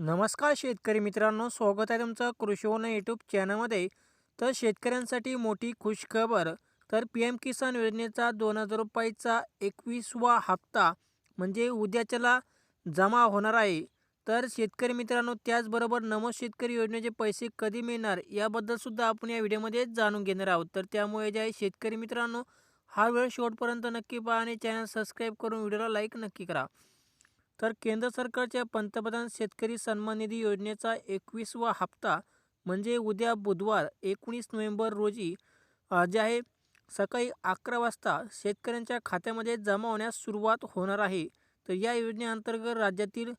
नमस्कार शेतकरी मित्रांनो स्वागत आहे तुमचं कृषीवन यूट्यूब चॅनलमध्ये तर शेतकऱ्यांसाठी मोठी खुशखबर तर पी एम किसान योजनेचा दोन हजार रुपयाचा एकवीसवा हप्ता म्हणजे उद्याच्याला जमा होणार आहे. तर शेतकरी मित्रांनो त्याचबरोबर नमो शेतकरी योजनेचे पैसे कधी मिळणार याबद्दलसुद्धा आपण या व्हिडिओमध्ये जाणून घेणार आहोत. तर त्यामुळे जे आहे शेतकरी मित्रांनो हा वेळ शेवटपर्यंत नक्की पहा आणि चॅनल सबस्क्राईब करून व्हिडिओला लाईक नक्की करा. तर केंद्र सरकारच्या पंतप्रधान शेतकरी सन्मान निधी योजनेचा एकवीसवा हप्ता म्हणजे उद्या बुधवार एकोणीस नोव्हेंबर रोजी जे आहे सकाळी अकरा वाजता शेतकऱ्यांच्या खात्यामध्ये जमा होण्यास सुरुवात होणार आहे. तर या योजनेअंतर्गत राज्यातील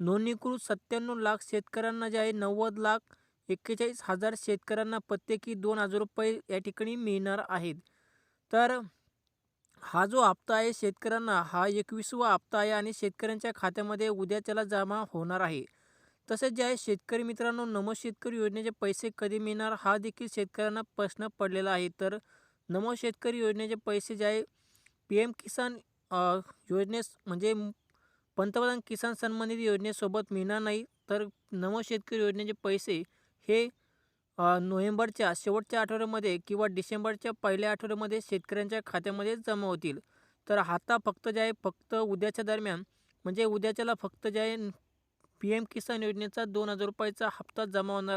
नोंदणीकृत सत्त्याण्णव लाख शेतकऱ्यांना जे आहे नव्वद लाख एक्केचाळीस हजार शेतकऱ्यांना प्रत्येकी दोन हजार रुपये या ठिकाणी मिळणार आहेत. तर हा जो हप्ता आहे शेतकऱ्यांना हा एकवीसवा हप्ता आहे आणि शेतकऱ्यांच्या खात्यामध्ये उद्या त्याला जमा होणार आहे. तसेच जे आहे शेतकरी मित्रांनो नमो शेतकरी योजनेचे पैसे कधी मिळणार हा देखील शेतकऱ्यांना प्रश्न पडलेला आहे. तर नमो शेतकरी योजनेचे पैसे जे आहे पी एम किसान योजनेस म्हणजे पंतप्रधान किसान सन्मान निधी योजनेसोबत मिळणार नाही. तर नमो शेतकरी योजनेचे पैसे हे नोव्हेंबरच्या शेवटच्या आठवड्यामध्ये किंवा डिसेंबरच्या पहिल्या आठवड्यामध्ये शेतकऱ्यांच्या खात्यामध्ये जमा होतील. तर आता फक्त जे आहे फक्त उद्याच्या दरम्यान म्हणजे उद्याच्याला फक्त जे आहे पी एम किसान योजनेचा दोन हजार रुपयाचा हप्ता जमा होणार आहे.